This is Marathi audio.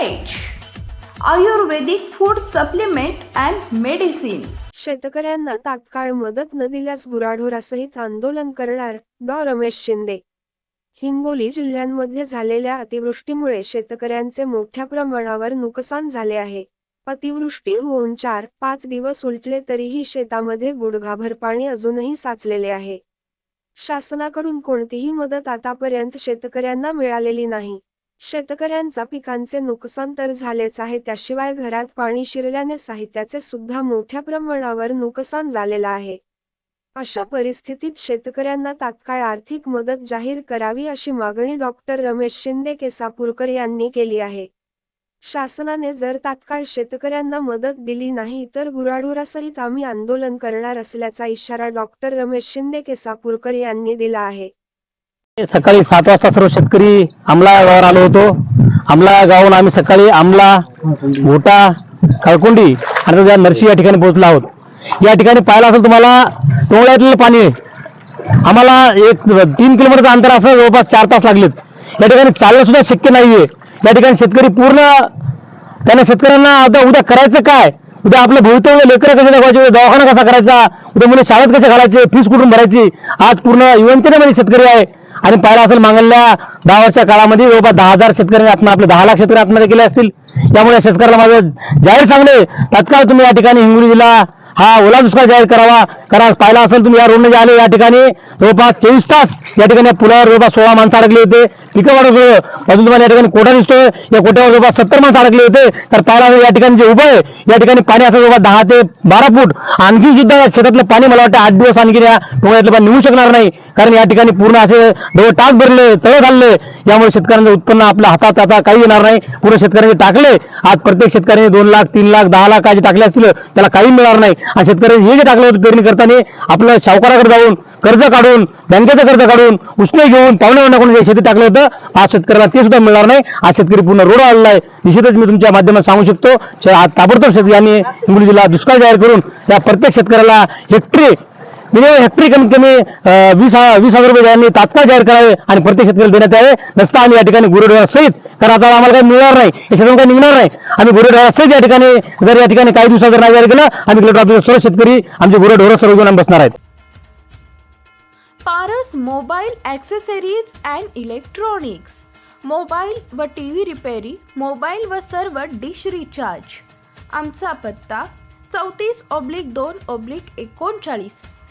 Ayurvedic food supplement and medicine शेतकऱ्यांना तात्काळ मदत न दिल्यास गुराढोरासहित आंदोलन करणार डॉ. रमेश शिंदे. हिंगोली जिल्ह्यांमध्ये झालेल्या अतिवृष्टीमुळे शेतकऱ्यांचे मोठ्या प्रमाणावर नुकसान झाले आहे. अतिवृष्टी होऊन चार पाच दिवस उलटले तरीही शेतामध्ये गुडघाभर पाणी अजूनही साचलेले आहे. शासनाकडून कोणतीही मदत आतापर्यंत शेतकऱ्यांना मिळालेली नाही. शेतकऱ्यांचा पिकांचे नुकसान तर झालेच आहे त्याशिवाय घरात पाणी शिरल्याने साहित्याचे सुद्धा मोठ्या प्रमाणावर नुकसान झालेलं आहे. अशा परिस्थितीत शेतकऱ्यांना तात्काळ आर्थिक मदत जाहीर करावी अशी मागणी डॉक्टर रमेश शिंदे केसापूरकर यांनी केली आहे. शासनाने जर तात्काळ शेतकऱ्यांना मदत दिली नाही तर गुराढोरासहित आम्ही आंदोलन करणार असल्याचा इशारा डॉक्टर रमेश शिंदे केसापूरकर यांनी दिला आहे. सकाळी सात वाजता सर्व शेतकरी आमला गावावर आलो होतो. आमला गावून आम्ही सकाळी आमला घोटा कळकोंडी आणि त्या नरसी या ठिकाणी पोहोचलो आहोत. या ठिकाणी पाहिलं असेल तुम्हाला टोंगळ्यातलं पाणी. आम्हाला एक तीन किलोमीटरचं अंतर असं जवळपास चार तास लागलेत. या ठिकाणी चालणं सुद्धा शक्य नाहीये. या ठिकाणी शेतकरी पूर्ण त्यांना शेतकऱ्यांना आता उद्या करायचं काय? उद्या आपलं भवितव्य लेकरं कसे दाखवायचे उद्या दवाखाना कसा करायचा? उद्या मुलं शाळेत कसे घालायचे? फीस कुठून भरायची? आज पूर्ण युवंतनेमध्ये म्हणजे शेतकरी आहे. आणि पाहिलं असेल मागल्या दहा वर्षाच्या काळामध्ये जवळपास दहा हजार शेतकऱ्यांनी आत्म आपले दहा लाख शेतकरी आत्महत्या केल्या असतील. त्यामुळे या शेतकऱ्याला माझं जाहीर सांगणे तात्काळ तुम्ही या ठिकाणी हिंगोली जिल्हा हा ओला दुष्काळ जाहीर करावा. करा पाहिला असेल तुम्ही या रोडने जे आले या ठिकाणी जवळपास चोवीस तास या ठिकाणी पुलावर जवळपास सोळा माणसं अडकले होते. पिकं वाढत होतं. अजून तुम्हाला या ठिकाणी कोटा दिसतोय? या कोट्यावर जवळपास सत्तर माणसं अडकले होते. तर पाहिला या ठिकाणी जे उभं आहे या ठिकाणी पाणी असं जवळपास दहा ते बारा फूट. आणखी सुद्धा या शेतातलं पाणी मला वाटतं आठ दिवस आणखी या टोळ्यातलं पाणी निघू शकणार नाही. कारण या ठिकाणी पूर्ण असे डोळे टाक भरले तळे घालले. यामुळे शेतकऱ्यांचं उत्पन्न आपल्या हातात आता काही येणार नाही. पूर्ण शेतकऱ्यांनी टाकले. आज प्रत्येक शेतकऱ्याने दोन लाख तीन लाख दहा लाख काय जे टाकले असतील त्याला काही मिळणार नाही. आणि शेतकऱ्यांनी हे जे टाकलं होतं पेरणी करताना आपलं सावकाराकडे जाऊन कर्ज काढून बँकेचं कर्ज काढून उष्णे घेऊन पाहुण्या वाण्याकडून जे शेती टाकलं होतं आज शेतकऱ्याला ते सुद्धा मिळणार नाही. आज शेतकरी पूर्ण रोड आलेला आहे. निश्चितच मी तुमच्या माध्यमात सांगू शकतो आज ताबडतोब शेत यांनी हिंगोली जिल्हा दुष्काळ जाहीर करून या प्रत्येक शेतकऱ्याला हेक्टरी मिनिमम हेक्टरी कमीत कमी वीस वीस हजार रुपये यांनी तात्काळ जाहीर करावे आणि प्रत्येक शेतकऱ्याला देण्यात यावे. नसता आम्ही या ठिकाणी गुरुडोळा सहित कारण आता आम्हाला काही मिळणार नाही. या शेतातून काही निघणार नाही. आम्ही गुरुडोळा सहित या ठिकाणी जर या ठिकाणी काही दिवसात जर नाही जाहीर केलं आम्ही गेलो आपले सर्व शेतकरी आमचे गुरुढोरं सर्व घेऊन बसणार आहेत. Paras mobile accessories and electronics. Mobile व टी व्ही रिपेरी मोबाईल व सर्व डिश रिचार्ज. आमचा पत्ता चौतीस ऑब्लिक दोन ऑब्लिक एकोणचाळीस.